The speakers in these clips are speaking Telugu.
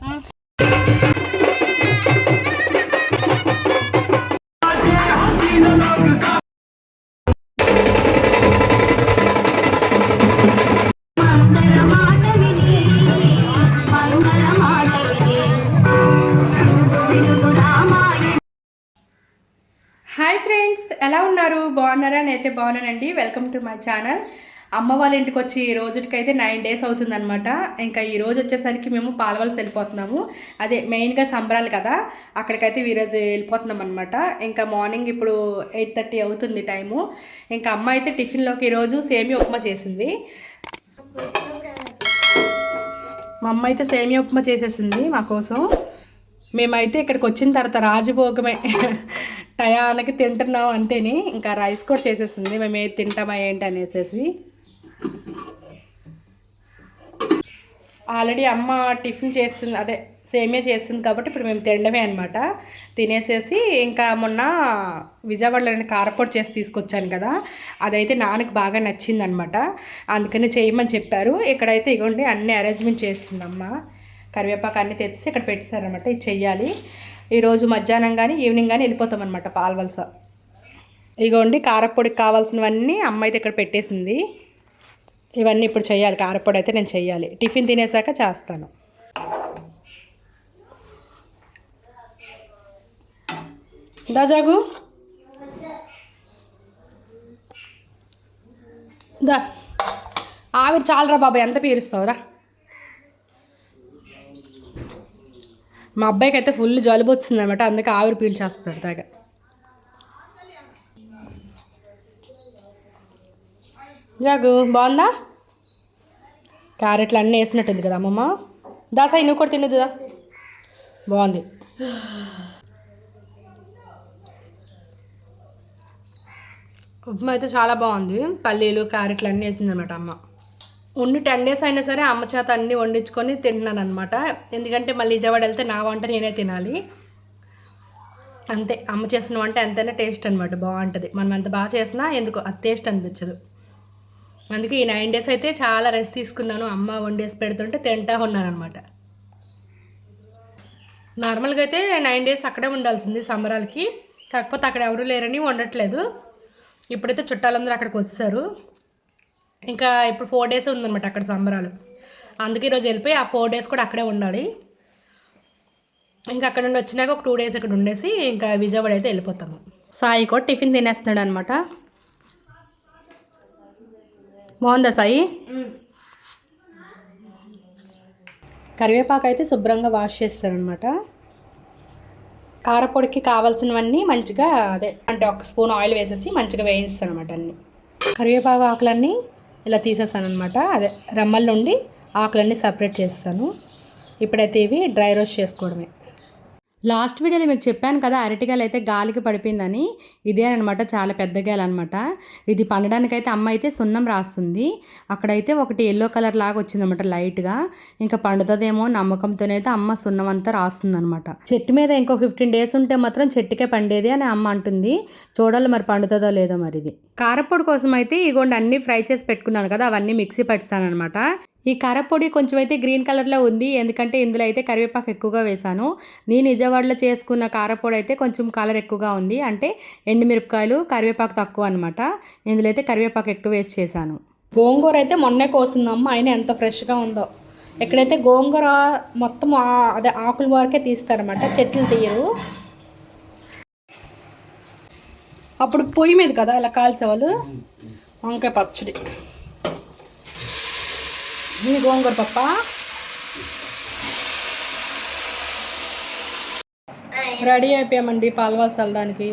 హాయ్ ఫ్రెండ్స్ ఎలా ఉన్నారు? బాగున్నారా? నేనైతే బాగున్నానండి. Welcome to my channel. అమ్మ వాళ్ళ ఇంటికి వచ్చి ఈ రోజుకైతే నైన్ డేస్ అవుతుందనమాట ఇంకా ఈ రోజు వచ్చేసరికి మేము పాలవలసి వెళ్ళిపోతున్నాము. అదే మెయిన్గా సంబరాలు కదా అక్కడికైతే ఈరోజు వెళ్ళిపోతున్నాం అనమాట ఇంకా మార్నింగ్ ఇప్పుడు ఎయిట్ థర్టీ అవుతుంది టైము ఇంకా అమ్మ అయితే టిఫిన్లోకి ఈరోజు సేమియా ఉప్మా చేసింది. మా అమ్మ అయితే సేమియా ఉప్మా చేసేసింది మా కోసం. మేమైతే ఇక్కడికి వచ్చిన తర్వాత రాజభోగమే టయానికి తింటున్నాం అంతేని. ఇంకా రైస్ కూడా చేసేసింది. మేము ఏది తింటామా ఏంటి అనేసి ఆల్రెడీ అమ్మ టిఫిన్ చేస్తుంది అదే సేమియా చేస్తుంది కాబట్టి ఇప్పుడు మేము తినడమే అనమాట తినేసేసి ఇంకా మొన్న విజయవాడలో నేను కారపొడి చేసి తీసుకొచ్చాను కదా అదైతే నాన్నకు బాగా నచ్చింది అనమాట అందుకని చేయమని చెప్పారు. ఇక్కడైతే ఇగోండి అన్ని అరేంజ్మెంట్ చేస్తుంది అమ్మ కరివేపాకు అన్ని తెచ్చి ఇక్కడ పెట్టారనమాట ఇది చెయ్యాలి. ఈరోజు మధ్యాహ్నం కానీ ఈవినింగ్ కానీ వెళ్ళిపోతాం అనమాట పాల్వలస. ఇగోండి కారపొడికి కావాల్సినవన్నీ అమ్మ అయితే ఇక్కడ పెట్టేసింది. ఇవన్నీ ఇప్పుడు చేయాలి కారపొడి అయితే నేను చేయాలి. టిఫిన్ తినేసాక చేస్తాను. దాజాగు దా. ఆవిరి చాలరా బాబా ఎంత పీరుస్తావురా మా అబ్బాయికి అయితే ఫుల్ జలుబు వచ్చిందనమాట అందుకే ఆవిరి పీల్చేస్తాడు దాకా జాగు బాగుందా? క్యారెట్లు అన్నీ వేసినట్టుంది కదా అమ్మమ్మ. దాసాయి నువ్వు కూడా తినదుదా బాగుంది. ఉప్మా అయితే చాలా బాగుంది. పల్లీలు క్యారెట్లు అన్నీ వేసింది అనమాట అమ్మ. ఉండి టెన్ డేస్ అయినా సరే అమ్మ చేత అన్నీ వండించుకొని తింటున్నాను అనమాట ఎందుకంటే మళ్ళీ విజయవాడ వెళ్తే నా వంట నేనే తినాలి. అంతే అమ్మ చేసిన వంట ఎంతైనా టేస్ట్ అనమాట బాగుంటుంది. మనం ఎంత బాగా చేసినా ఎందుకు అది టేస్ట్ అనిపించదు. అందుకే ఈ నైన్ డేస్ అయితే చాలా రెస్ట్ తీసుకున్నాను. అమ్మ వండేసి పెడుతుంటే తింటా ఉన్నాను అనమాట నార్మల్గా అయితే నైన్ డేస్ అక్కడే ఉండాల్సింది సంబరాలకి. కాకపోతే అక్కడ ఎవరు లేరని వండట్లేదు. ఇప్పుడైతే చుట్టాలందరూ అక్కడికి వచ్చారు ఇంకా ఇప్పుడు ఫోర్ డేస్ ఉందన్నమాట అక్కడ సంబరాలు. అందుకే ఈరోజు వెళ్ళిపోయి ఆ ఫోర్ డేస్ కూడా అక్కడే ఉండాలి. ఇంకా అక్కడ నుండి వచ్చినాక ఒక టూ డేస్ ఇక్కడ ఉండేసి ఇంకా విజయవాడ అయితే వెళ్ళిపోతాము. సాయి కూడా టిఫిన్ తినేస్తున్నాడు అనమాట బాగుందా సాయి? కరివేపాకు అయితే శుభ్రంగా వాష్ చేస్తారనమాట కారపొడికి కావాల్సినవన్నీ మంచిగా అదే అంటే ఒక స్పూన్ ఆయిల్ వేసేసి మంచిగా వేయిస్తాను అనమాట అన్నీ. కరివేపాకు ఆకులన్నీ ఇలా తీసేస్తాను అనమాట అదే రెమ్మల నుండి ఆకులన్నీ సపరేట్ చేస్తాను. ఇప్పుడైతే ఇవి డ్రై రోస్ట్ చేసుకోవడమే. లాస్ట్ వీడియోలో మీకు చెప్పాను కదా అరటికాయలు అయితే గాలికి పడిపోయిందని. ఇదే అనమాట చాలా పెద్ద గాలి అనమాట. ఇది పండడానికైతే అమ్మ అయితే సున్నం రాస్తుంది. అక్కడైతే ఒకటి ఎల్లో కలర్ లాగా వచ్చిందనమాట లైట్గా. ఇంకా పండుతుందేమో నమ్మకంతోనైతే అమ్మ సున్నం అంతా రాస్తుందనమాట. చెట్టు మీద ఇంకో ఫిఫ్టీన్ డేస్ ఉంటే మాత్రం చెట్టుకే పండేది అని అమ్మ అంటుంది. చూడాలి మరి పండుతుందో లేదో మరి ఇది. కారపొడి కోసం అయితే ఇగోండి అన్నీ ఫ్రై చేసి పెట్టుకున్నాను కదా అవన్నీ మిక్సీ పట్టిస్తానమాట ఈ కారపొడి కొంచెం అయితే గ్రీన్ కలర్లో ఉంది. ఎందుకంటే ఇందులో అయితే కరివేపాకు ఎక్కువగా వేశాను. నేను నిజవాడలో చేసుకున్న కారపొడి అయితే కొంచెం కలర్ ఎక్కువగా ఉంది. అంటే ఎండుమిరపకాయలు కరివేపాకు తక్కువ అనమాట ఇందులో అయితే కరివేపాకు ఎక్కువ వేసి చేశాను. గోంగూర అయితే మొన్నే కోసిందమ్మ. అయినా ఎంత ఫ్రెష్గా ఉందో. ఎక్కడైతే గోంగూర మొత్తం అదే ఆకుల వరకే తీస్తారన్నమాట చెట్లు తీయరు. అప్పుడు పొయ్యి మీద కదా ఇలా కాల్చేవాళ్ళు? వంకాయ పచ్చడి. ఇది గోంగూర పప్ప రెడీ అయిపోయామండి పాల్వాస్ వెళ్ళడానికి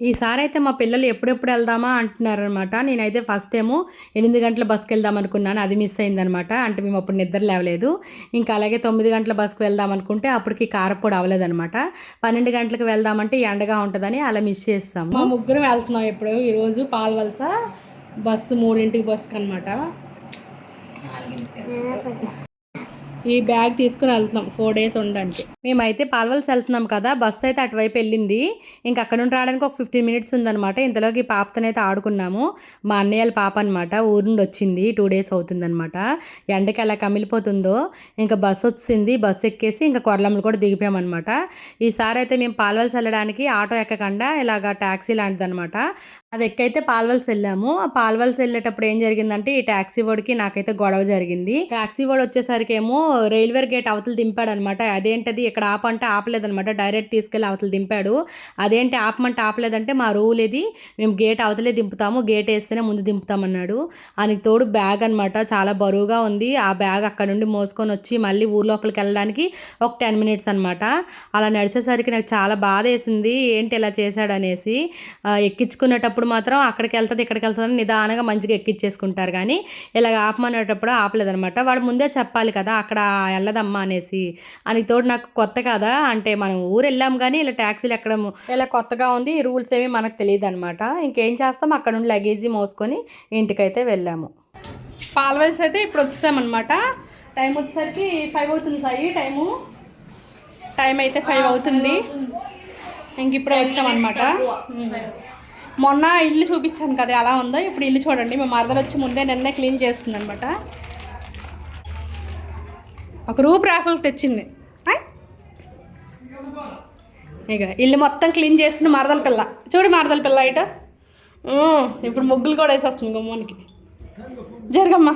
ఈసారి అయితే మా పిల్లలు ఎప్పుడెప్పుడు వెళ్దామా అంటున్నారనమాట. నేనైతే ఫస్ట్ ఏమో ఎనిమిది గంటల బస్కి వెళ్దాం అనుకున్నాను. అది మిస్ అయిందనమాట. అంటే మేము అప్పుడు నిద్ర లేవలేదు. ఇంకా అలాగే తొమ్మిది గంటల బస్కి వెళ్దాం అనుకుంటే అప్పటికి కారపొడి అవ్వలేదనమాట. పన్నెండు గంటలకు వెళ్దామంటే ఎండగా ఉంటుందని అలా మిస్ చేస్తాము. మా ముగ్గురం వెళ్తున్నాం ఇప్పుడు. ఈరోజు పాల్వలస? బస్సు మూడింటికి బస్సుకి అనమాట ఈ బ్యాగ్ తీసుకుని వెళ్తున్నాం. ఫోర్ డేస్ ఉండండి మేమైతే పాల్వల్స్ వెళ్తున్నాం కదా. బస్సు అయితే అటువైపు వెళ్ళింది. ఇంకా అక్కడ నుండి రావడానికి ఒక ఫిఫ్టీన్ మినిట్స్ ఉందన్నమాట. ఇంతలోకి పాపతోనైతే ఆడుకున్నాము. మా అన్నయ్యల పాప అనమాట ఊరు నుండి వచ్చింది. టూ డేస్ అవుతుందన్నమాట. ఎండకి ఎలా కమిలిపోతుందో ఇంకా బస్సు వచ్చింది. బస్సు ఎక్కేసి ఇంకా కొరలమ్మలు కూడా దిగిపోయామన్నమాట. ఈసారి అయితే మేము పాల్వల్స్ వెళ్ళడానికి ఆటో ఎక్కకుండా ఇలాగ ట్యాక్సీ లాంటిది అనమాట అది ఎక్కైతే పాల్వల్స్ వెళ్ళాము ఆ పాల్వల్స్ వెళ్ళేటప్పుడు ఏం జరిగిందంటే ఈ ట్యాక్సీ వాడికి నాకైతే గొడవ జరిగింది. ట్యాక్సీ వాడు వచ్చేసరికి ఏమో రైల్వే గేట్ అవతల దింపాడు అనమాట అదేంటది? ఇక్కడ ఆపంటే ఆపలేదనమాట. డైరెక్ట్ తీసుకెళ్ళి అవతలు దింపాడు. అదేంటి ఆపమంటే ఆపలేదంటే మా రూల్ ఇది మేము గేట్ అవతలే దింపుతాము. గేట్ వేస్తేనే ముందు దింపుతామన్నాడు. ఆయనకి తోడు బ్యాగ్ అనమాట చాలా బరువుగా ఉంది. ఆ బ్యాగ్ అక్కడ నుండి మోసుకొని వచ్చి మళ్ళీ ఊర్లోపలికి వెళ్ళడానికి ఒక టెన్ మినిట్స్ అనమాట అలా నడిచేసరికి నాకు చాలా బాధ వేసింది. ఏంటి ఇలా చేశాడనేసి. ఎక్కించుకునేటప్పుడు మాత్రం అక్కడికి వెళ్తుంది ఇక్కడికి వెళ్తుంది నిదానంగా మంచిగా ఎక్కించేసుకుంటారు. కానీ ఇలాగ ఆపమనేటప్పుడు ఆపలేదనమాట వాడు ముందే చెప్పాలి కదా అక్కడ వెళ్ళదమ్మా అనేసి అని తోడు నాకు కొత్త కదా అంటే మనం ఊరు వెళ్ళాం కానీ ఇలా ట్యాక్సీలు ఎక్కడం ఇలా కొత్తగా ఉంది ఈ రూల్స్ ఏమి మనకు తెలియదు అనమాట ఇంకేం చేస్తాం అక్కడ నుండి లగేజీ మోసుకొని ఇంటికైతే వెళ్ళాము. పాల్వెల్స్ అయితే ఇప్పుడు వచ్చామన్నమాట. టైం వచ్చేసరికి ఫైవ్ అవుతుంది సాయి టైము. టైం అయితే ఫైవ్ అవుతుంది. ఇంక ఇప్పుడే వచ్చామన్నమాట. మొన్న ఇల్లు చూపించాను కదా ఎలా ఉందో. ఇప్పుడు ఇల్లు చూడండి మా మరదలు వచ్చి ముందే నిన్నే క్లీన్ చేస్తుంది అనమాట ఒక రూప్ రాఫల్ తెచ్చింది. ఇక ఇల్లు మొత్తం క్లీన్ చేసిన మరదల పిల్ల. చూడు మరదల పిల్ల ఇట. ఇప్పుడు ముగ్గులు కూడా వేసేస్తుంది గుమ్మానికి జరగమ్మా.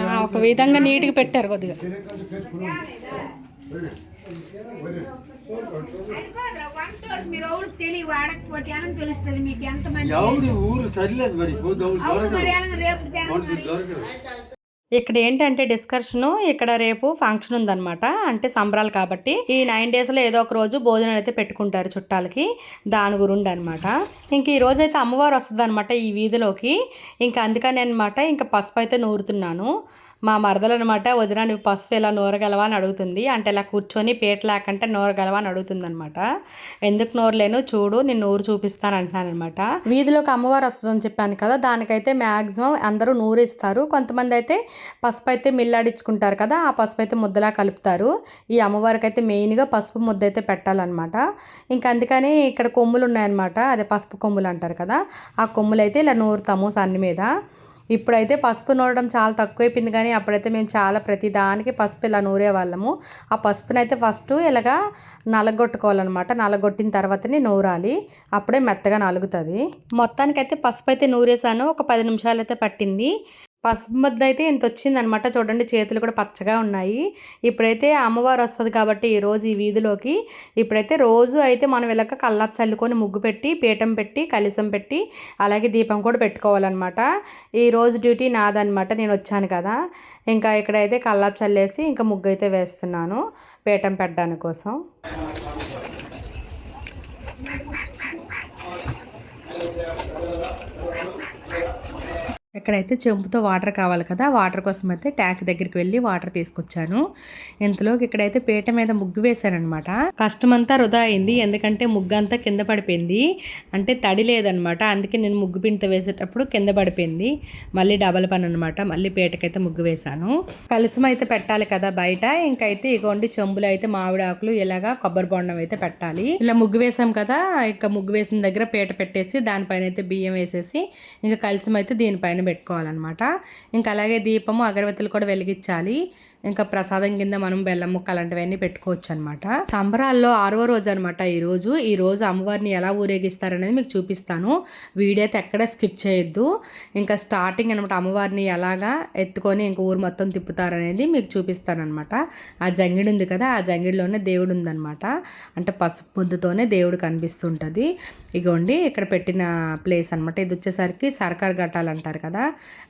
ఆ, ఒక విధంగా నీట్గా పెట్టారు కొద్దిగా. మీరు. ఎవరు తెలియ వాడకపోతే అని తెలుస్తుంది మీకు ఎంత మంది ఎవడి ఊరు సరిలేదు మరి. రేపు ఇక్కడ ఏంటంటే డిస్కషను ఇక్కడ రేపు ఫంక్షన్ ఉందన్నమాట. అంటే సంబరాలు కాబట్టి ఈ నైన్ డేస్లో ఏదో ఒక రోజు భోజనం అయితే పెట్టుకుంటారు చుట్టాలకి. దాని గురుండి అనమాట ఇంక ఈ రోజు అయితే అమ్మవారు వస్తుంది అనమాట ఈ వీధిలోకి. ఇంకా అందుకని అనమాట ఇంకా పసుపు అయితే నూరుతున్నాను. మా మరదలు అనమాట వదిన నువ్వు పసుపు ఎలా నూరగలవా? అని అడుగుతుంది. అంటే ఇలా కూర్చొని పేట లేకంటే నూరగలవా అని అడుగుతుంది అనమాట ఎందుకు నూరలేను? చూడు నేను నూరు చూపిస్తాను అంటున్నాను అనమాట వీధిలోకి అమ్మవారు వస్తుందని చెప్పాను కదా దానికైతే మ్యాక్సిమం అందరూ నూరిస్తారు కొంతమంది అయితే పసుపు అయితే మిల్లాడించుకుంటారు కదా ఆ పసుపు అయితే ముద్దలా కలుపుతారు. ఈ అమ్మవారికి అయితే మెయిన్గా పసుపు ముద్ద అయితే పెట్టాలన్నమాట. ఇంకా అందుకని ఇక్కడ కొమ్ములు ఉన్నాయన్నమాట అదే పసుపు కొమ్ములు అంటారు కదా ఆ కొమ్ములు అయితే ఇలా నూరుతాము సన్ని మీద. ఇప్పుడైతే పసుపు నూరడం చాలా తక్కువైపోయింది కానీ అప్పుడైతే మేము చాలా ప్రతి దానికి పసుపు ఇలా నూరే వాళ్ళము. ఆ పసుపుని అయితే ఫస్ట్ ఇలాగా నలగొట్టుకోవాలన్నమాట నలగొట్టిన తర్వాతనే నూరాలి. అప్పుడే మెత్తగా నలుగుతుంది. మొత్తానికైతే పసుపు అయితే నూరేసాను ఒక పది నిమిషాలు అయితే పట్టింది. పసుపు ముద్ద అయితే ఇంత వచ్చిందనమాట చూడండి చేతులు కూడా పచ్చగా ఉన్నాయి. ఇప్పుడైతే అమ్మవారు వస్తుంది కాబట్టి ఈరోజు ఈ వీధిలోకి ఇప్పుడైతే రోజు అయితే మనం ఇలాగ కల్లాపు చల్లుకొని ముగ్గు పెట్టి పీఠం పెట్టి కలిసం పెట్టి అలాగే దీపం కూడా పెట్టుకోవాలన్నమాట ఈ రోజు డ్యూటీ నాదనమాట. నేను వచ్చాను కదా. ఇంకా ఇక్కడైతే కల్లాపు చల్లేసి ఇంకా ముగ్గు అయితే వేస్తున్నాను. పీఠం పెట్టడానికి కోసం ఇక్కడైతే చెంపుతో వాటర్ కావాలి కదా వాటర్ కోసం అయితే ట్యాంక్ దగ్గరికి వెళ్ళి వాటర్ తీసుకొచ్చాను. ఇంతలోకి ఇక్కడైతే పీట మీద ముగ్గు వేశానమాట కష్టం అంతా వృధా అయింది ఎందుకంటే ముగ్గు అంతా కింద పడిపోయింది. అంటే తడి లేదనమాట అందుకే నేను ముగ్గు పిండితో వేసేటప్పుడు కింద పడిపోయింది. మళ్ళీ డబల్ పని అనమాట మళ్ళీ పీటకైతే ముగ్గు వేశాను. కలిసం అయితే పెట్టాలి కదా బయట ఇంకైతే ఇగోండి చెంబులు అయితే మామిడి ఆకులు ఇలాగా కొబ్బరి బొండం అయితే పెట్టాలి. ఇలా ముగ్గు వేసాం కదా ఇక ముగ్గు వేసిన దగ్గర పీట పెట్టేసి దానిపైన అయితే బియ్యం వేసేసి ఇంకా కలిసం అయితే దీనిపైన పెట్టుకోవాలన్నమాట. ఇంకా అలాగే దీపము అగరబత్తులు కూడా వెలిగించాలి. ఇంకా ప్రసాదం కింద మనం బెల్లం ముక్క అలాంటివన్నీ పెట్టుకోవచ్చు అనమాట సంబరాల్లో ఆరవ రోజు అనమాట ఈ రోజు. ఈ రోజు అమ్మవారిని ఎలా ఊరేగిస్తారనేది మీకు చూపిస్తాను. వీడియో అయితే ఎక్కడ స్కిప్ చేయొద్దు. ఇంకా స్టార్టింగ్ అనమాట అమ్మవారిని ఎలాగా ఎత్తుకొని ఇంకా ఊరు మొత్తం తిప్పుతారనేది మీకు చూపిస్తాను అనమాట ఆ జంగిడి ఉంది కదా ఆ జంగిడిలోనే దేవుడు ఉందన్నమాట. అంటే పసుపు ముద్దుతోనే దేవుడు కనిపిస్తుంటుంది. ఇగోండి ఇక్కడ పెట్టిన ప్లేస్ అనమాట ఇది వచ్చేసరికి సర్కార్ ఘట్టాలు అంటారు కదా.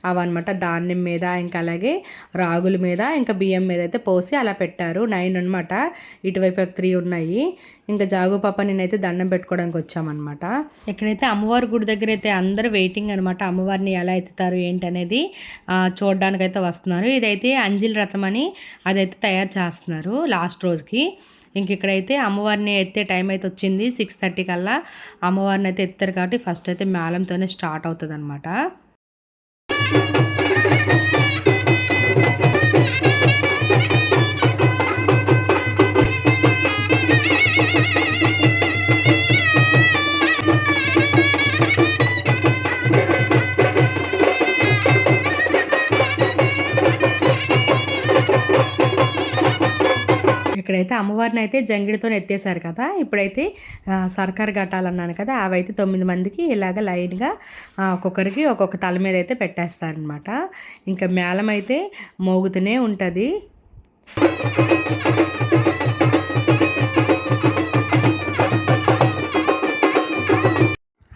అవన్నమాట ధాన్యం మీద ఇంకా అలాగే రాగుల మీద ఇంకా బియ్యం మీద అయితే పోసి అలా పెట్టారు. నైన్ అనమాట ఇటువైపు ఒక త్రీ ఉన్నాయి. ఇంకా జాగు పాప నేనైతే దండం పెట్టుకోవడానికి వచ్చామన్నమాట. ఇక్కడైతే అమ్మవారి గుడి దగ్గర అయితే అందరూ వెయిటింగ్ అనమాట అమ్మవారిని ఎలా ఎత్తుతారు ఏంటనేది చూడడానికి అయితే వస్తున్నారు. ఇదైతే అంజిల్ రథం అని అదైతే తయారు చేస్తున్నారు లాస్ట్ రోజుకి. ఇంక ఇక్కడైతే అమ్మవారిని ఎత్తే టైం అయితే వచ్చింది. సిక్స్ థర్టీ కల్లా అమ్మవారిని అయితే ఎత్తారు కాబట్టి ఫస్ట్ అయితే మేళంతోనే స్టార్ట్ అవుతుంది అనమాట ఇక్కడైతే అమ్మవారిని అయితే జంగిడితో ఎత్తేసారు కదా. ఇప్పుడైతే సర్కార్ ఘటాలు అన్నాను కదా అవైతే తొమ్మిది మందికి ఇలాగ లైన్గా ఒక్కొక్కరికి ఒక్కొక్క తల మీద అయితే పెట్టేస్తారనమాట ఇంకా మేళం అయితే మోగుతూనే ఉంటుంది.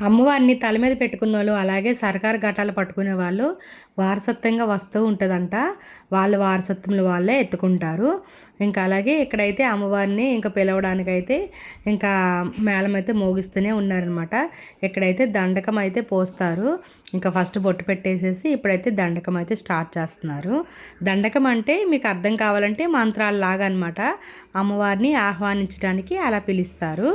అమ్మవారిని తల మీద పెట్టుకున్న వాళ్ళు అలాగే సర్కారు ఘటాలు పట్టుకునే వాళ్ళు వారసత్వంగా వస్తూ ఉంటుందంట. వాళ్ళ వారసత్వంలో వాళ్ళే ఎత్తుకుంటారు. ఇంకా అలాగే ఇక్కడైతే అమ్మవారిని ఇంకా పిలవడానికైతే ఇంకా మేళం అయితే మోగిస్తూనే ఉన్నారనమాట ఇక్కడైతే దండకం అయితే పోస్తారు. ఇంకా ఫస్ట్ బొట్టు పెట్టేసేసి ఇప్పుడైతే దండకం అయితే స్టార్ట్ చేస్తున్నారు. దండకం అంటే మీకు అర్థం కావాలంటే మంత్రాలు లాగా అనమాట అమ్మవారిని ఆహ్వానించడానికి అలా పిలుస్తారు.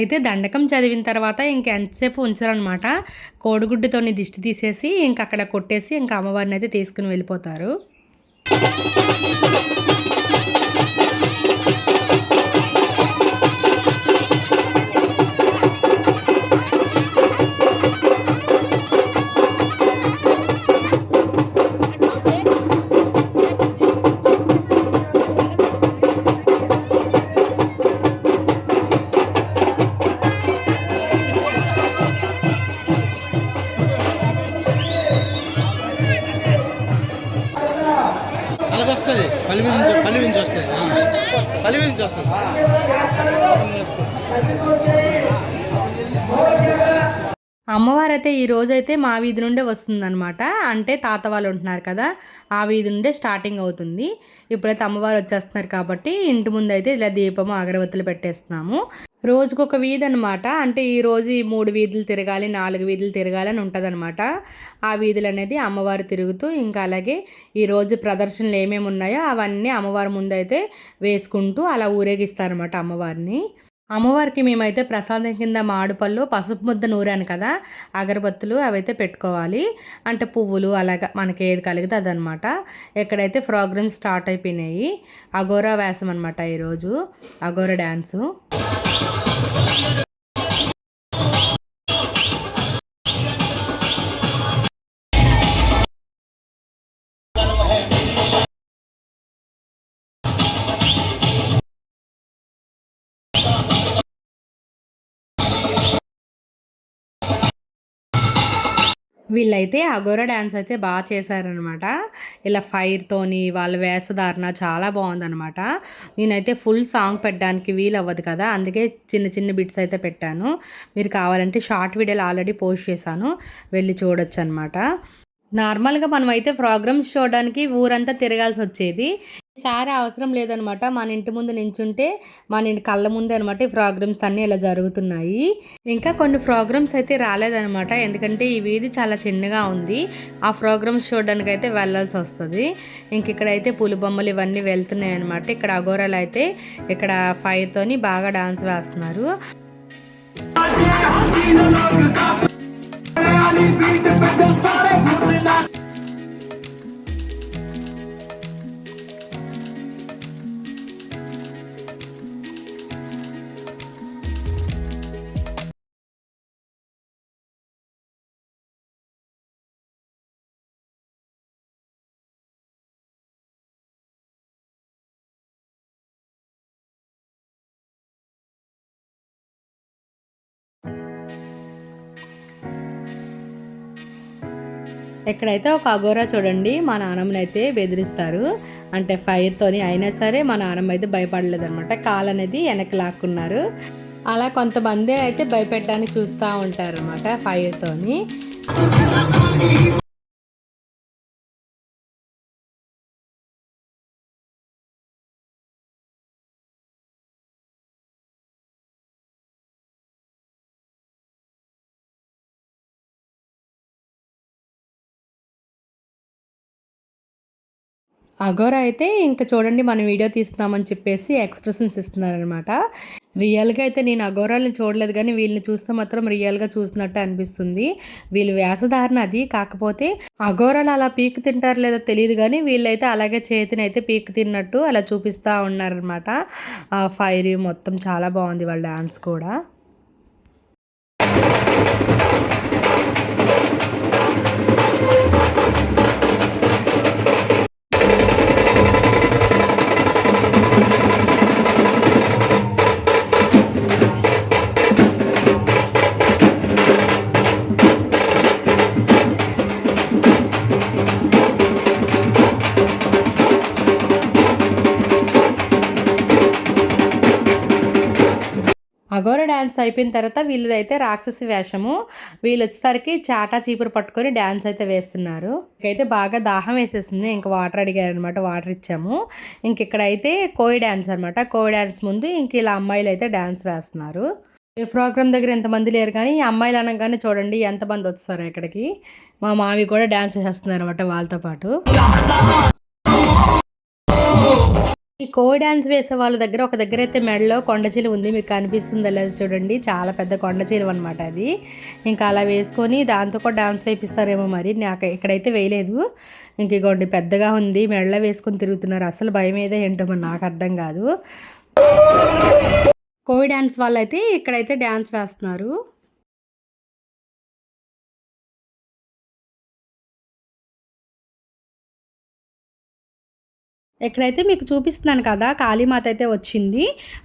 అయితే దండకం చదివిన తర్వాత ఇంక ఎంతసేపు ఉంచారనమాట. కోడిగుడ్డుతోని దిష్టి తీసేసి ఇంక అక్కడ కొట్టేసి ఇంకా అమ్మవారిని అయితే తీసుకుని వెళ్ళిపోతారు. నుంచి వస్తుంది ఆ. నుంచి వస్తుంది అమ్మవారు అయితే ఈ రోజైతే మా వీధి నుండే వస్తుందనమాట అంటే తాత వాళ్ళు ఉంటున్నారు కదా ఆ వీధి నుండే స్టార్టింగ్ అవుతుంది. ఇప్పుడైతే అమ్మవారు వచ్చేస్తున్నారు కాబట్టి ఇంటి ముందు అయితే ఇలా దీపము అగరబత్తులు పెట్టేస్తున్నాము. రోజుకొక వీధి అనమాట అంటే ఈరోజు ఈ మూడు వీధులు తిరగాలి నాలుగు వీధులు తిరగాలి అని ఉంటుందన్నమాట. ఆ వీధులు అనేది అమ్మవారు తిరుగుతూ ఇంకా అలాగే ఈరోజు ప్రదర్శనలు ఏమేమి ఉన్నాయో అవన్నీ అమ్మవారి ముందు అయితే వేసుకుంటూ అలా ఊరేగిస్తారనమాట అమ్మవారిని. అమ్మవారికి మేమైతే ప్రసాదం కింద మామిడిపళ్ళు పసుపు ముద్ద నూరాను కదా అగరబత్తులు అవైతే పెట్టుకోవాలి. అంటే పువ్వులు అలాగా మనకి ఏది కలిగితే అదనమాట ఎక్కడైతే ప్రోగ్రామ్స్ స్టార్ట్ అయిపోయినాయి అగోరా వేసం అనమాట ఈరోజు అగోరా డ్యాన్సు. వీళ్ళైతే అగోరా డ్యాన్స్ అయితే బాగా చేశారనమాట. ఇలా ఫైర్తోని వాళ్ళ వేషధారణ చాలా బాగుందనమాట. నేనైతే ఫుల్ సాంగ్ పెట్టడానికి వీలు అవ్వదు కదా అందుకే చిన్న చిన్న బిట్స్ అయితే పెట్టాను. మీరు కావాలంటే షార్ట్ వీడియోలు ఆల్రెడీ పోస్ట్ చేశాను. వెళ్ళి చూడొచ్చు అనమాట నార్మల్గా మనం అయితే ప్రోగ్రామ్స్ చూడడానికి ఊరంతా తిరగాల్సి వచ్చేది సారీ అవసరం లేదనమాట. మన ఇంటి ముందు నించుంటే మన ఇంటి కళ్ళ ముందే అనమాట ఈ ప్రోగ్రామ్స్ అన్నీ ఇలా జరుగుతున్నాయి. ఇంకా కొన్ని ప్రోగ్రామ్స్ అయితే రాలేదనమాట. ఎందుకంటే ఈ వీధి చాలా చిన్నగా ఉంది. ఆ ప్రోగ్రామ్స్ చూడడానికి అయితే వెళ్ళాల్సి వస్తుంది ఇంక ఇక్కడైతే పులి బొమ్మలు ఇవన్నీ వెళ్తున్నాయి అనమాట ఇక్కడ అఘోరాలు అయితే ఇక్కడ ఫైర్తోని బాగా డాన్స్ వేస్తున్నారు. ఎక్కడైతే ఒక అగోరా చూడండి మా నానమ్మని అయితే బెదిరిస్తారు. అంటే ఫైర్తోని అయినా సరే మా నాన్నమ్మ అయితే భయపడలేదు అనమాట కాలు అనేది వెనక్కి లాక్కున్నారు. అలా కొంతమంది అయితే భయపెట్టడానికి చూస్తూ ఉంటారు అనమాట ఫైర్తోని అగోరా అయితే ఇంకా చూడండి మనం వీడియో తీస్తున్నామని చెప్పేసి ఎక్స్ప్రెషన్స్ ఇస్తున్నారనమాట రియల్గా అయితే నేను అఘోరాలను చూడలేదు కానీ వీళ్ళని చూస్తే మాత్రం రియల్గా చూసినట్టు అనిపిస్తుంది. వీళ్ళ వేషధారణ అది కాకపోతే అఘోరాలు అలా పీకు తింటారు లేదో తెలియదు కానీ వీళ్ళైతే అలాగే చేతిని అయితే పీకు తిన్నట్టు అలా చూపిస్తూ ఉన్నారనమాట ఫైర్ మొత్తం చాలా బాగుంది వాళ్ళ డ్యాన్స్ కూడా. అఘోర డ్యాన్స్ అయిపోయిన తర్వాత వీళ్ళదైతే రాక్షసి వేషము. వీళ్ళు వచ్చేసరికి చాటా చీపురు పట్టుకొని డ్యాన్స్ అయితే వేస్తున్నారు. ఇంకైతే బాగా దాహం వేసేసింది. ఇంకా వాటర్ అడిగారు అనమాట వాటర్ ఇచ్చాము. ఇంక ఇక్కడైతే కోయి డ్యాన్స్ అనమాట కోయి డ్యాన్స్ ముందు ఇంక ఇలా అమ్మాయిలు అయితే డ్యాన్స్ వేస్తున్నారు. ఈ ప్రోగ్రామ్ దగ్గర ఎంతమంది లేరు కానీ ఈ అమ్మాయిలు అనగానే చూడండి ఎంతమంది వస్తారు ఇక్కడికి. మా మావి కూడా డ్యాన్స్ చేస్తున్నారు అనమాట వాళ్ళతో పాటు. ఈ కో డ్యాన్స్ వేసే వాళ్ళ దగ్గర ఒక దగ్గర అయితే మెడలో కొండచీలు ఉంది మీకు కనిపిస్తుందా లేదు చూడండి. చాలా పెద్ద కొండచీలు అనమాట అది. ఇంకా అలా వేసుకొని దాంతో కూడా డాన్స్ వేపిస్తారేమో మరి. నాకు ఇక్కడైతే వేయలేదు. ఇంక ఇగోండి పెద్దగా ఉంది. మెడలో వేసుకొని తిరుగుతున్నారు. అసలు భయం ఏదో ఏంటో మరి నాకు అర్థం కాదు. కోవి డ్యాన్స్ వాళ్ళైతే ఇక్కడైతే డ్యాన్స్ వేస్తున్నారు. ఎక్కడైతే మీకు చూపిస్తున్నాను కదా కాళీమాత అయితే వచ్చింది.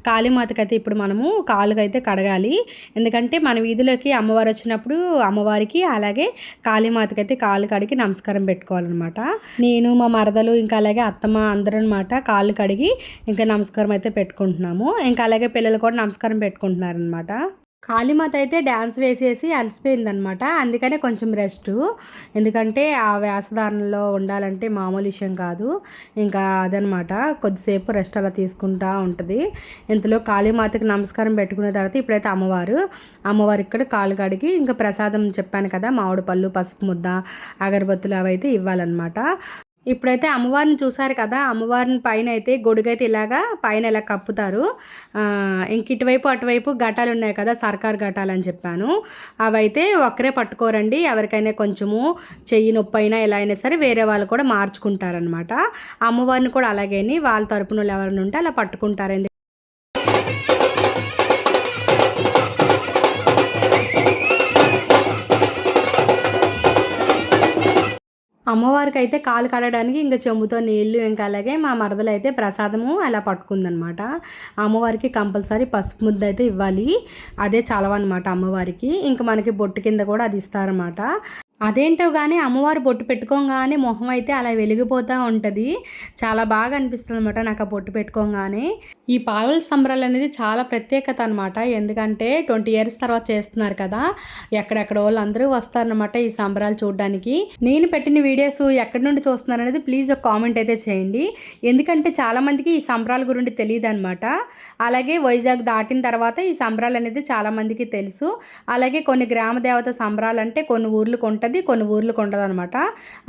కాళీమాతకి అయితే ఇప్పుడు మనము కాలుకైతే కడగాలి. ఎందుకంటే మన వీధిలోకి అమ్మవారు వచ్చినప్పుడు అమ్మవారికి అలాగే కాళీమాతకి అయితే కాలు కడిగి నమస్కారం పెట్టుకోవాలన్నమాట. నేను మా మరదలు ఇంకా అలాగే అత్తమ్మ అందరూ అనమాట కాళ్ళు కడిగి ఇంకా నమస్కారం అయితే పెట్టుకుంటున్నాము. ఇంకా అలాగే పిల్లలు కూడా నమస్కారం పెట్టుకుంటున్నారనమాట కాళీమాత అయితే డ్యాన్స్ వేసేసి అలసిపోయిందనమాట. అందుకనే కొంచెం రెస్ట్. ఎందుకంటే ఆ వేసధారణలో ఉండాలంటే మామూలు విషయం కాదు. ఇంకా అదనమాట. కొద్దిసేపు రెస్ట్ అలా తీసుకుంటా ఉంటుంది. ఇంతలో కాళీమాతకి నమస్కారం పెట్టుకున్న తర్వాత ఇప్పుడైతే అమ్మవారు అమ్మవారి ఇక్కడ కాలు కడిగి ఇంకా ప్రసాదం చెప్పాను కదా మామిడి పళ్ళు పసుపు ముద్ద అగరబత్తులు అవైతే ఇవ్వాలన్నమాట ఇప్పుడైతే అమ్మవారిని చూసారు కదా అమ్మవారిని పైన అయితే గొడుగైతే ఇలాగా పైన ఇలా కప్పుతారు ఇంక ఇటువైపు అటువైపు ఘటాలు ఉన్నాయి కదా సర్కార్ ఘటాలు అని చెప్పాను. అవైతే ఒక్కరే పట్టుకోరండి ఎవరికైనా కొంచెము చెయ్యి నొప్పి అయినా ఎలా అయినా సరే వేరే వాళ్ళు కూడా మార్చుకుంటారనమాట అమ్మవారిని కూడా అలాగేని వాళ్ళ తరపున వాళ్ళు ఎవరైనా ఉంటే అలా పట్టుకుంటారండి. అమ్మవారికి అయితే కాలు కడడానికి ఇంకా చెంబుతో నీళ్ళు ఇంకా అలాగే మా మరదలు అయితే ప్రసాదము అలా పట్టుకుందనమాట అమ్మవారికి కంపల్సరీ పసుపు ముద్ద అయితే ఇవ్వాలి. అదే చలవన్నమాట అమ్మవారికి. ఇంకా మనకి బొట్టు కింద కూడా అది ఇస్తారన్నమాట. అదేంటో కానీ అమ్మవారు బొట్టు పెట్టుకోగానే మొహం అయితే అలా వెలిగిపోతూ ఉంటుంది. చాలా బాగా అనిపిస్తుంది అనమాట నాకు ఆ బొట్టు పెట్టుకోగానే. ఈ పావల సంబరాలు అనేది చాలా ప్రత్యేకత అనమాట ఎందుకంటే ట్వంటీ ఇయర్స్ తర్వాత చేస్తున్నారు కదా ఎక్కడెక్కడ వాళ్ళు అందరూ వస్తారనమాట ఈ సంబరాలు చూడడానికి. నేను పెట్టిన వీడియోస్ ఎక్కడి నుండి చూస్తున్నారు అనేది ప్లీజ్ ఒక కామెంట్ అయితే చేయండి. ఎందుకంటే చాలామందికి ఈ సంబరాల గురించి తెలియదు అనమాట అలాగే వైజాగ్ దాటిన తర్వాత ఈ సంబరాలు అనేది చాలామందికి తెలుసు. అలాగే కొన్ని గ్రామ దేవత సంబరాలు అంటే కొన్ని ఊర్లు కొంటారు. ఉంటుంది కొన్ని ఊర్లకు ఉండదు అనమాట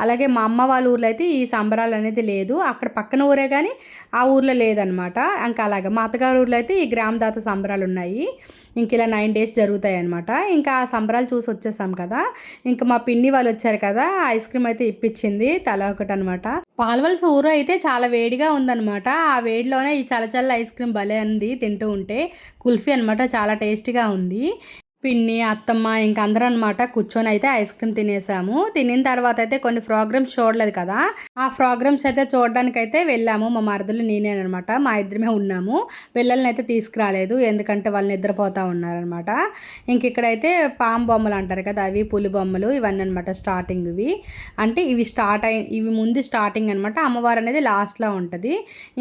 అలాగే మా అమ్మ వాళ్ళ ఊర్లో అయితే ఈ సంబరాలు అనేది లేదు. అక్కడ పక్కన ఊరే కానీ ఆ ఊర్లో లేదనమాట. ఇంకా అలాగే మా అత్తగారు ఊర్లో అయితే ఈ గ్రామ దాత సంబరాలు ఉన్నాయి. ఇంక ఇలా నైన్ డేస్ జరుగుతాయి అనమాట ఇంకా ఆ సంబరాలు చూసి వచ్చేసాం కదా. ఇంకా మా పిన్ని వాళ్ళు వచ్చారు కదా ఐస్ క్రీమ్ అయితే ఇప్పించింది తల ఒకటి అనమాట. పాల్వలస ఊరు అయితే చాలా వేడిగా ఉందనమాట. ఆ వేడిలోనే ఈ చల్ల చల్ల ఐస్ క్రీమ్ భలే ఉంది తింటూ ఉంటే. కుల్ఫీ అనమాట చాలా టేస్టీగా ఉంది. పిన్ని అత్తమ్మ ఇంకా అందరూ అనమాట కూర్చొని అయితే ఐస్ క్రీమ్ తినేసాము. తినిన తర్వాత అయితే కొన్ని ప్రోగ్రామ్స్ చూడలేదు కదా. ఆ ప్రోగ్రామ్స్ అయితే చూడడానికి అయితే వెళ్ళాము. మా మరదలు నేనే అనమాట మా ఇద్దరమే ఉన్నాము. పిల్లల్ని అయితే తీసుకురాలేదు. ఎందుకంటే వాళ్ళు నిద్రపోతూ ఉన్నారనమాట ఇంక ఇక్కడైతే పాము బొమ్మలు అంటారు కదా అవి పులి బొమ్మలు ఇవన్నీ అనమాట స్టార్టింగ్ ఇవి. అంటే ఇవి స్టార్ట్ అయి ఇవి ముందు స్టార్టింగ్ అనమాట అమ్మవారు అనేది లాస్ట్లో ఉంటుంది.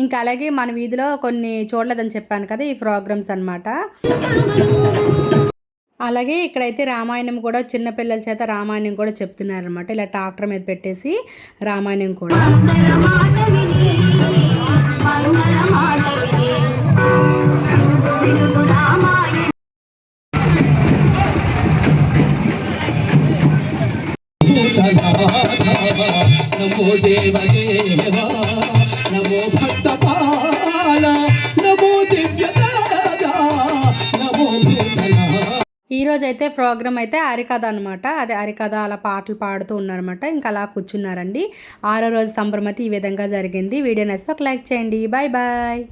ఇంకా అలాగే మన వీధిలో కొన్ని చూడలేదని చెప్పాను కదా ఈ ప్రోగ్రామ్స్ అనమాట అలాగే ఇక్కడైతే రామాయణం కూడా చిన్న పిల్లల చేత రామాయణం కూడా చెప్తున్నారనమాట ఇలా ట్రాక్టర్ మీద పెట్టేసి రామాయణం కూడా. నమో దేవదేవా ఈరోజు అయితే ప్రోగ్రామ్ అయితే హరికథ అనమాట అదే హరికథ అలా పాటలు పాడుతూ ఉన్నారన్నమాట. ఇంకా అలా కూర్చున్నారండి. ఆరో రోజు సంబరం అయితే ఈ విధంగా జరిగింది. వీడియో నచ్చితే ఒక లైక్ చేయండి. Bye bye.